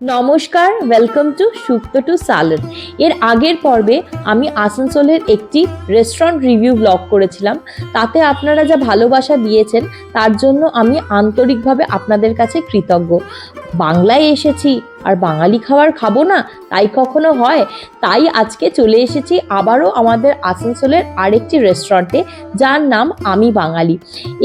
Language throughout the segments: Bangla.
নমস্কার welcome to shukto to salan. এর আগের পর্বে আমি আসানসোলের একটি রেস্টুরেন্ট রিভিউ ব্লগ করেছিলাম। তাতে আপনারা যা ভালোবাসা দিয়েছেন, তার জন্য আমি আন্তরিকভাবে আপনাদের কাছে কৃতজ্ঞ। বাংলায় এসেছি আর বাঙালি খাবার খাব না, তাই কখনো হয়। তাই আজকে চলে এসেছি আবারও আমাদের আসানসোলের আরেকটি রেস্টুরেন্টে যার নাম আমি বাঙালি।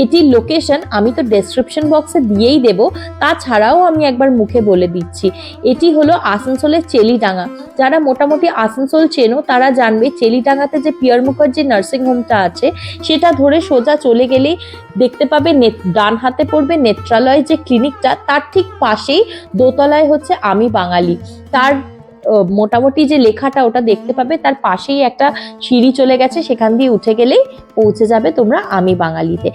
এটির লোকেশন আমি তো ডেসক্রিপশন বক্সে দিয়েই দেব, তাছাড়াও আমি একবার মুখে বলে দিচ্ছি। এটি হলো আসানসোলের চেলিডাঙ্গা। যারা মোটামুটি আসানসোল চেনো, তারা জানবে চেলিডাঙ্গাতে যে পিয়ার মুখার্জি নার্সিং হোমটা আছে, সেটা ধরে সোজা চলে গেলেই দেখতে পাবে ডান হাতে পড়বে নেত্রালয় যে ক্লিনিকটা তার ঠিক পাশেই দোতলায় হচ্ছে আমি বাঙালি। তার মোটামুটি যে লেখাটা ওটা দেখতে পাবে, তার পাশেই একটা সিঁড়ি চলে গেছে, সেখান দিয়ে উঠে গেলেই পৌঁছে যাবে তোমরা আমি বাঙালিতে।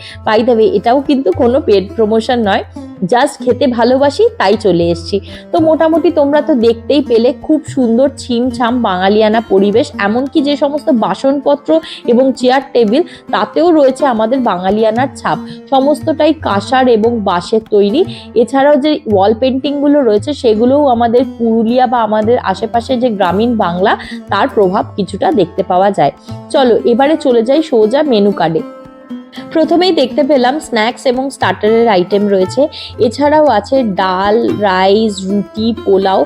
দ্য ওয়ে এটাও কিন্তু কোনো পেড প্রমোশন নয় জাস্ট খেতে ভালোবাসি, তাই চলে এসেছি। তো মোটামুটি তোমরা তো দেখতেই পেলে, খুব সুন্দর ছিমছাম বাঙালিয়ানা পরিবেশ, এমনকি যে সমস্ত বাসনপত্র এবং চেয়ার টেবিল তাতেও রয়েছে আমাদের বাঙালিয়ানার ছাপ। সমস্তটাই কাঁসার এবং বাঁশের তৈরি। এছাড়াও যে ওয়াল পেন্টিংগুলো রয়েছে, সেগুলোও আমাদের পুরুলিয়া বা আমাদের আশেপাশে যে গ্রামীণ বাংলা তার প্রভাব কিছুটা দেখতে পাওয়া যায়। চলো এবারে চলে যাই সোজা মেনু কার্ডে প্রথমেই দেখতে পেলাম স্ন্যাক্স এবং স্টার্টারের আইটেম রয়েছে। এছাড়াও আছে ডাল রাইস রুটি, পোলাও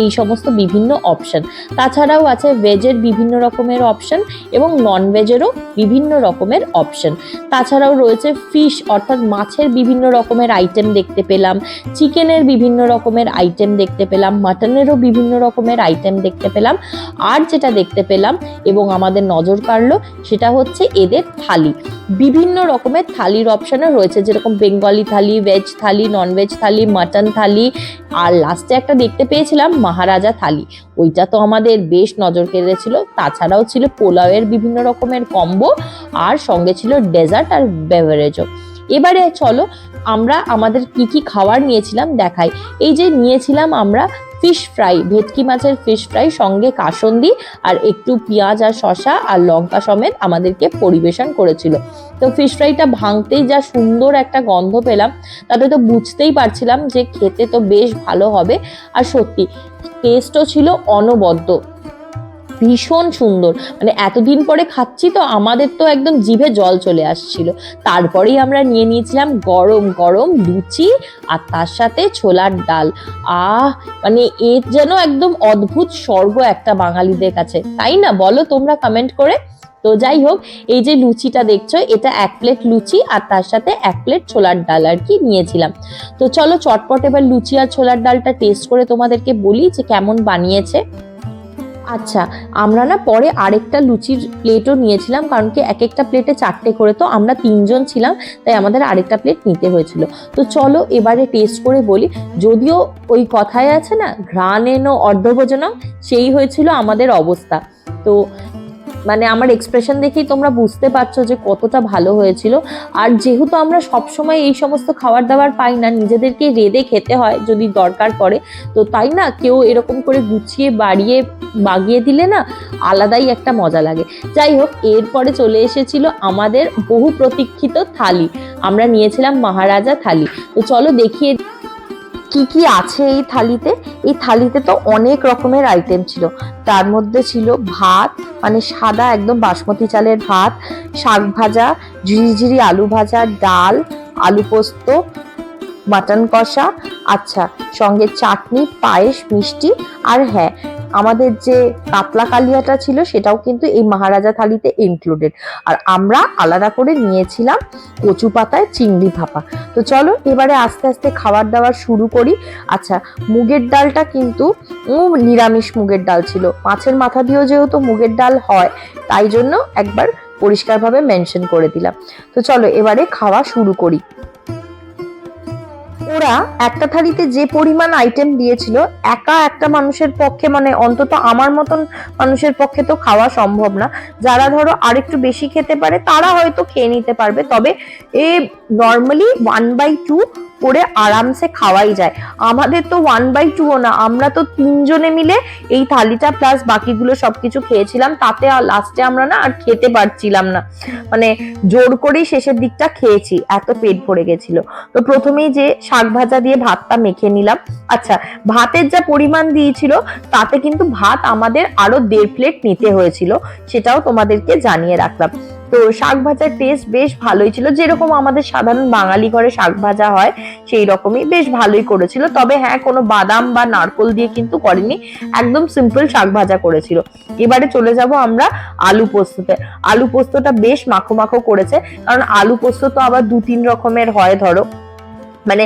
এই সমস্ত বিভিন্ন অপশন তাছাড়াও আছে ভেজের বিভিন্ন রকমের অপশন এবং নন ভেজেরও বিভিন্ন রকমের অপশন তাছাড়াও রয়েছে ফিশ অর্থাৎ মাছের বিভিন্ন রকমের আইটেম দেখতে পেলাম। চিকেনের বিভিন্ন রকমের আইটেম দেখতে পেলাম। মাটনেরও বিভিন্ন রকমের আইটেম দেখতে পেলাম। আর যেটা দেখতে পেলাম এবং আমাদের নজর কাড়লো সেটা হচ্ছে এদের থালি। বিভিন্ন রকমের থালির অপশানও রয়েছে, যেরকম Bengali thali veg thali non veg thali mutton thali. আর লাস্টে একটা দেখতে পেয়েছিলাম মহারাজা থালি। ওইটা তো আমাদের বেশ নজর কেড়েছিল, তাছাড়াও ছিল পোলাওয়ের বিভিন্ন রকমের কম্বো আর সঙ্গে ছিল ডেজার্ট আর বেভারেজও এবারে চলো আমরা আমাদের কি কি খাবার নিয়েছিলাম দেখাই। এই যে নিয়েছিলাম আমরা ফিশ ফ্রাই ভেটকি মাছের ফিশ ফ্রাই সঙ্গে কাসন্দি আর একটু পেঁয়াজ আর শশা আর লঙ্কা সমেত আমাদেরকে পরিবেশন করেছিল। তো ফিশ ফ্রাইটা ভাঙতেই যা সুন্দর একটা গন্ধ পেলাম, তাতে তো বুঝতেই পারছিলাম যে খেতে তো বেশ ভালো হবে। আর সত্যি টেস্টও ছিল অনবদ্য। ভীষণ সুন্দর। মানে এতদিন পরে খাচ্ছি তো আমাদের তো একদম জিভে জল চলে আসছিল। তারপরেই আমরা নিয়ে নিয়েছিলাম গরম গরম লুচি আর তার সাথে ছোলার ডাল। আহ মানে এ যেন একদম অদ্ভুত স্বর্গ একটা বাঙালিদের কাছে। তাই না? বলো তোমরা কমেন্ট করে। তো যাই হোক, এই যে লুচিটা দেখছ, এটা এক প্লেট লুচি আর তার সাথে এক প্লেট ছোলার ডাল আর কি নিয়েছিলাম। তো চলো চটপট এবার লুচি আর ছোলার ডালটা টেস্ট করে তোমাদেরকে বলি যে কেমন বানিয়েছে। আচ্ছা আমরা না পরে আরেকটা লুচির প্লেটও নিয়েছিলাম, কারণ কি এক একটা প্লেটে চারটে করে, তো আমরা তিনজন ছিলাম, তাই আমাদের আরেকটা প্লেট নিতে হয়েছিল। তো চলো এবারে টেস্ট করে বলি, যদিও ওই কথায় আছে না ঘ্রাণেন অর্ধভোজনম, সেই হয়েছিল আমাদের অবস্থা। তো মানে আমার এক্সপ্রেশন দেখেই তোমরা বুঝতে পারছ যে কতটা ভালো হয়েছিল। আর যেহেতু আমরা সবসময় এই সমস্ত খাবার দাবার পাই না নিজেদেরকে রেঁধে খেতে হয় যদি দরকার পড়ে, তো তাই না? কেউ এরকম করে গুছিয়ে, বাড়িয়ে, বাগিয়ে দিলে না আলাদাই একটা মজা লাগে। যাই হোক, এরপরে চলে এসেছিল আমাদের বহু প্রতীক্ষিত থালি। আমরা নিয়েছিলাম মহারাজা থালি। তো চলো দেখিয়ে কি কি আছে এই থালিতে? এই থালিতে তো অনেক রকমের আইটেম ছিল। তার মধ্যে ছিল ভাত মানে সাদা একদম বাসমতি চালের ভাত, শাক ভাজা, ঝিরিঝিরি আলু ভাজা, ডাল, আলু পোস্ত, মাটন কষা আচ্ছা সঙ্গে চাটনি, পায়েস, মিষ্টি, আর হ্যাঁ আমাদের যে কাতলা কালিয়াটা ছিল, সেটাও কিন্তু এই মহারাজা থালিতে ইনক্লুডেড আর আমরা আলাদা করে নিয়েছিলাম কচু পাতায় চিংড়ি ভাপা। তো চলো, এবারে আস্তে আস্তে খাবার দাবার শুরু করি। আচ্ছা মুগের ডালটা কিন্তু নিরামিষ মুগের ডাল ছিল। মাছের মাথা দিয়েও যেহেতু মুগের ডাল হয়, তাই জন্য একবার পরিষ্কারভাবে মেনশন করে দিলাম। তো চলো, এবারে খাওয়া শুরু করি। ওরা একটা থালিতে যে পরিমাণ আইটেম দিয়েছিল, একা একটা মানুষের পক্ষে মানে অন্তত আমার মতন মানুষের পক্ষে তো খাওয়া সম্ভব না। যারা ধরো আরেকটু বেশি খেতে পারে, তারা হয়তো খেয়ে নিতে পারবে। তবে এ নর্মালি ওয়ান বাই টু করে আরামসে খাওয়াই যায়। আমাদের তো ওয়ান বাই টুও না, আমরা তো তিনজনে মিলে এই থালিটা প্লাস বাকিগুলো সবকিছু খেয়েছিলাম, তাতে আর লাস্টে আমরা না আর খেতে পারছিলাম না। মানে জোর করেই শেষের দিকটা খেয়েছি, এত পেট ভরে গেছিল। তো প্রথমেই যে শাক ভাজা দিয়ে ভাতটা মেখে নিলাম। আচ্ছা ভাতের যা পরিমাণ দিয়েছিল, তাতে কিন্তু ভাত আমাদের আরও দেড় প্লেট নিতে হয়েছিল, সেটাও তোমাদেরকে জানিয়ে রাখলাম। তো শাক ভাজার টেস্ট বেশ ভালোই ছিল। যেরকম আমাদের সাধারণ বাঙালি ঘরে শাক ভাজা হয়, সেই রকমই বেশ ভালোই করেছিল। তবে হ্যাঁ কোনো বাদাম বা নারকোল দিয়ে কিন্তু করেনি। একদম সিম্পল শাক ভাজা করেছিল। এবারে চলে যাব আমরা আলু পোস্ততে। আলু পোস্তটা বেশ মাখো মাখো করেছে। কারণ আলু পোস্ত তো আবার দু তিন রকমের হয়, ধরো। মানে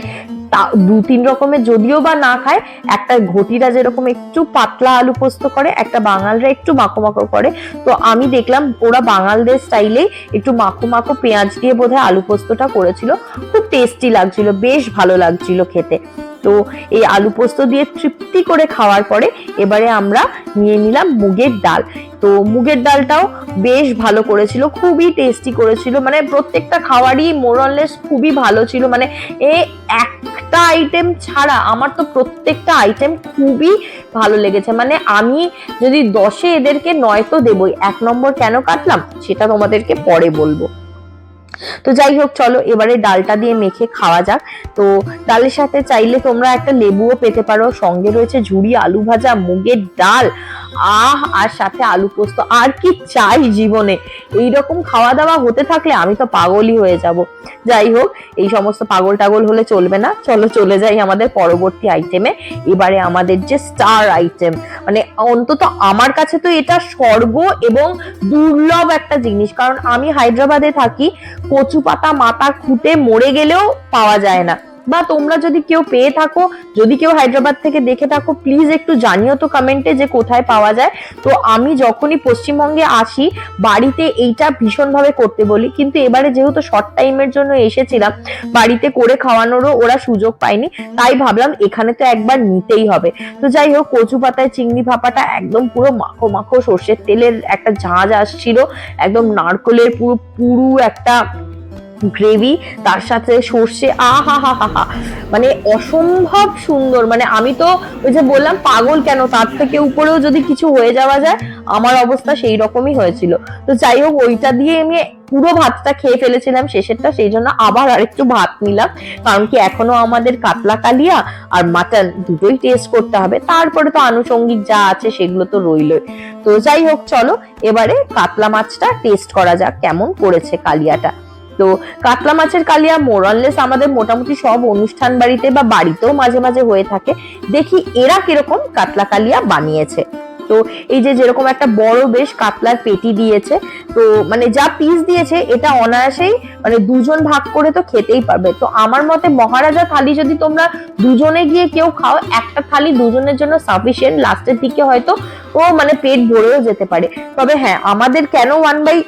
দু তিন রকমের যদিও বা না খায়, একটা ঘটিরা যেরকম একটু পাতলা আলু পোস্ত করে, একটা বাঙালরা একটু মাখো মাখো করে। তো আমি দেখলাম ওরা বাঙালদের স্টাইলে একটু মাখো মাখো পেঁয়াজ দিয়ে বোধহয় আলু পোস্তটা করেছিল। খুব টেস্টি লাগছিল, বেশ ভালো লাগছিল খেতে। তো এই আলু পোস্ত দিয়ে তৃপ্তি করে খাওয়ার পরে এবারে আমরা নিয়ে নিলাম মুগের ডাল। তো মুগের ডালটাও বেশ ভালো করেছিল, খুবই টেস্টি করেছিল মানে প্রত্যেকটা খাবারই মোরলেস খুবই ভালো ছিল মানে এ একটা আইটেম ছাড়া আমার তো প্রত্যেকটা আইটেম খুবই ভালো লেগেছে মানে আমি যদি দশে এদেরকে নয় তো দেবই, এক নম্বর কেন কাটলাম সেটা তোমাদেরকে পরে বলব। তো যাই হোক, চলো এবারে ডালটা দিয়ে মেখে খাওয়া যাক, তো ডালের সাথে চাইলে তোমরা একটা লেবুও পেতে পারো, সঙ্গে রয়েছে ঝুড়ি আলু ভাজা, মুগের ডাল আহ, আর সাথে আলু পোস্ত। আর কি চাই জীবনে? এইরকম খাওয়া দাওয়া হতে থাকলে আমি তো পাগলই হয়ে যাব। যাই হোক, এই সমস্ত পাগল টাগল হলে চলবে না। চলো চলে যাই আমাদের পরবর্তী আইটেমে এবারে আমাদের যে স্টার আইটেম মানে অন্তত আমার কাছে তো এটা স্বর্গ এবং দুর্লভ একটা জিনিস। কারণ আমি হায়দ্রাবাদে থাকি কচু পাতা মাথা খুঁটে মরে গেলেও পাওয়া যায় না। বা তোমরা যদি কেউ পেয়ে থাকো, যদি কেউ হায়দ্রাবাদ থেকে দেখে থাকো প্লিজ একটু জানিও তো কমেন্টে যে কোথায় পাওয়া যায়। তো আমি যখনই পশ্চিমবঙ্গে আসি, বাড়িতে এইটা ভীষণভাবে করতে বলি। কিন্তু এবারে যেহেতু শর্ট টাইমের জন্য এসেছিলাম, বাড়িতে করে খাওয়ানোরও ওরা সুযোগ পায়নি, তাই ভাবলাম এখানে তো একবার নিতেই হবে। তো যাই হোক, কচু পাতায় চিংড়ি ভাপাটা একদম পুরো মাখো মাখো সর্ষের তেলের একটা ঝাঁঝ আসছিল, একদম নারকলের পুরো পুরু একটা গ্রেভি, তার সাথে সর্ষে আহা হা হা হা মানে অসম্ভব সুন্দর। মানে আমি তো ওই যে বললাম, পাগল কেন? তার থেকে উপরেও যদি কিছু হয়ে যাওয়া যায়, আমার অবস্থা সেই রকমই হয়েছিল। তো যাই হোক, ওইটা দিয়ে আমি পুরো ভাতটা খেয়ে ফেলেছিলাম শেষেরটা, সেই জন্য আবার আরেকটু ভাত নিলাম। কারণ কি, এখনও আমাদের কাতলা কালিয়া আর মাটন দুটোই টেস্ট করতে হবে। তারপরে তো আনুষঙ্গিক যা আছে, সেগুলো তো রইলই। তো যাই হোক, চলো, এবারে কাতলা মাছটা টেস্ট করা যাক, কেমন করেছে কালিয়াটা। তো কাতলা মাছের কালিয়া মোরাললেস আমাদের মোটামুটি সব অনুষ্ঠান বাড়িতে বা বাড়িতেও মাঝে মাঝে হয়ে থাকে। দেখি এরা কীরকম কাতলা কালিয়া বানিয়েছে। তো এই যে যেরকম একটা বড় বেশ কাতলার পেটি দিয়েছে, তো মানে যা পিস দিয়েছে এটা অনায়াসেই মানে দুজন ভাগ করে তো খেতেই পারবে। তো আমার মতে মহারাজা থালি যদি তোমরা দুজনে গিয়ে কেউ খাও, একটা থালি দুজনের জন্য সাফিসিয়েন্ট লাস্টের দিকে হয়তো ও মানে পেট ভরেও যেতে পারে। তবে হ্যাঁ আমাদের কেন ওয়ান বাই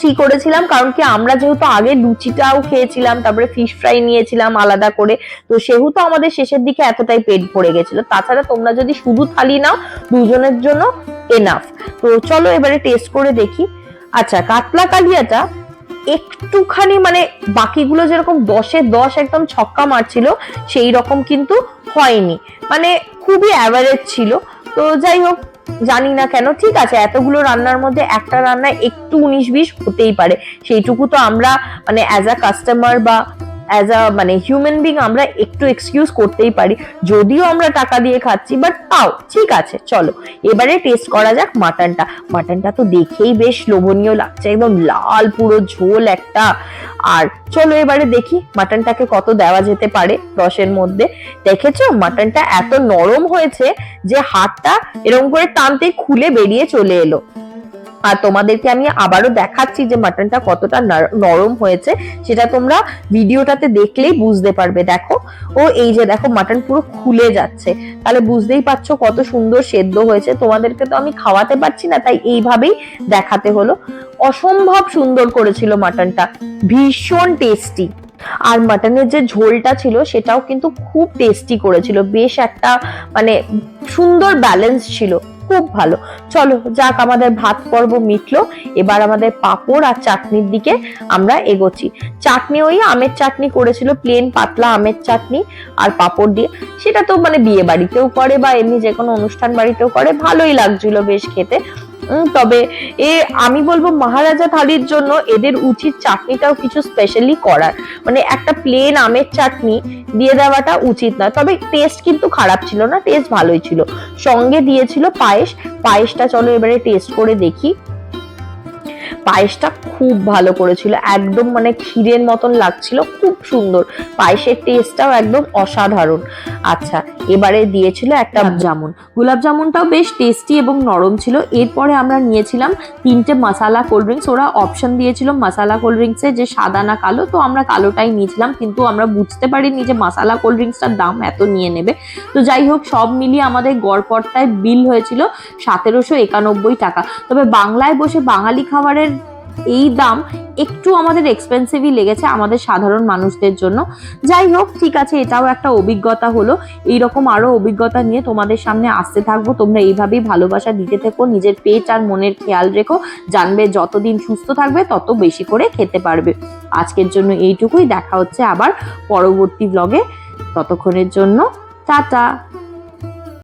থ্রি করেছিলাম, কারণ কি আমরা যেহেতু আগে লুচিটাও খেয়েছিলাম, তারপরে ফিশ ফ্রাই নিয়েছিলাম আলাদা করে, তো সেহেতু আমাদের শেষের দিকে এতটাই পেট ভরে গেছিল। তাছাড়া তোমরা যদি শুধু থালি নাও, দুজনের জন্য এনাফ তো চলো এবারে টেস্ট করে দেখি। আচ্ছা কাতলা কালিয়াটা একটুখানি মানে বাকিগুলো যেরকম দশে দশ একদম ছক্কা মারছিল, সেই রকম কিন্তু হয়নি। মানে খুবই অ্যাভারেজ ছিল। তো যাই হোক জানি না কেন, ঠিক আছে, এতগুলো রান্নার মধ্যে একটা রান্না একটু উনিশ বিশ হতেই পারে। সেইটুকু তো আমরা মানে অ্যাজ আ কাস্টমার বা অ্যাজ আ মানে হিউম্যান বিং আমরা একটু এক্সকিউজ করতেই পারি। যদিও আমরা টাকা দিয়ে খাচ্ছি বাট তাও ঠিক আছে, চলো। এবারে টেস্ট করা যাক মাটনটা মাটনটা তো দেখেই বেশ লোভনীয় লাগছে, একদম লাল, পুরো ঝোল একটা। আর চলো এবারে দেখি মাটনটাকে কত দেওয়া যেতে পারে রসের মধ্যে। দেখেছ? মাটনটা এত নরম হয়েছে যে হাতটা এরকম করে টানতে খুলে বেরিয়ে চলে এলো। আর তোমাদেরকে আমি আবারও দেখাচ্ছি যে মাটনটা কতটা নরম হয়েছে, সেটা তোমরা ভিডিওটাতে দেখলেই বুঝতে পারবে, দেখো। ও এই যে দেখো মাটন পুরো খুলে যাচ্ছে। তাহলে বুঝতেই পারছ কত সুন্দর সেদ্ধ হয়েছে। তোমাদেরকে তো আমি খাওয়াতে পারছি না, তাই এইভাবেই দেখাতে হলো। অসম্ভব সুন্দর করেছিল মাটনটা ভীষণ টেস্টি আর মাটনের যে ঝোলটা ছিল, সেটাও কিন্তু খুব টেস্টি করেছিল। বেশ একটা মানে সুন্দর ব্যালেন্স ছিল। খুব ভালো। চলো, যাক, আমাদের ভাত পর্ব মিটলো। এবার আমাদের পাঁপড় আর চাটনির দিকে আমরা এগোচ্ছি। চাটনি, ওই আমের চাটনি করেছিল প্লেন পাতলা আমের চাটনি আর পাঁপড় দিয়ে। সেটা তো মানে বিয়ে বাড়িতেও করে বা এমনি যে কোনো অনুষ্ঠান বাড়িতেও করে। ভালোই লাগছিল বেশ খেতে। তবে এ, আমি বলব মহারাজা থালির জন্য এদের উচিত চাটনিটাও কিছু স্পেশালি করার। মানে একটা প্লেন আমের চাটনি দিয়ে দেওয়াটা উচিত না তবে টেস্ট কিন্তু খারাপ ছিল না টেস্ট ভালোই ছিল। সঙ্গে দিয়েছিল পায়েস। পায়েসটা চলো এবারে টেস্ট করে দেখি। পায়েসটা খুব ভালো করেছিল। একদম মানে ক্ষীরের মতন লাগছিল, খুব সুন্দর। পায়েসের টেস্টটাও একদম অসাধারণ। আচ্ছা এবারে দিয়েছিল একটা জামুন। গোলাপ জামুনটাও বেশ টেস্টি এবং নরম ছিল। এরপরে আমরা নিয়েছিলাম তিনটে মশালা কোল্ড ড্রিঙ্কস ওরা অপশন দিয়েছিল মশালা কোল্ড ড্রিঙ্কসে যে সাদা না কালো, তো আমরা কালোটাই নিয়েছিলাম। কিন্তু আমরা বুঝতে পারিনি যে মশালা কোল্ড ড্রিঙ্কসটার দাম এত নিয়ে নেবে। তো যাই হোক, সব মিলিয়ে আমাদের গড়পড়তায় বিল হয়েছিল সতেরোশো একানব্বই টাকা। তবে বাংলায় বসে বাঙালি খাবারের এই দাম একটু আমাদের এক্সপেন্সিভই লেগেছে আমাদের সাধারণ মানুষদের জন্য। যাই হোক, ঠিক আছে, এটাও একটা অভিজ্ঞতা হলো। এইরকম আরও অভিজ্ঞতা নিয়ে তোমাদের সামনে আসতে থাকব। তোমরা এইভাবেই ভালোবাসা দিতে থেকো, নিজের পেট আর মনের খেয়াল রেখো। জানবে যতদিন সুস্থ থাকবে, তত বেশি করে খেতে পারবে। আজকের জন্য এইটুকুই। দেখা হচ্ছে আবার পরবর্তী ব্লগে ততক্ষণের জন্য টাটা।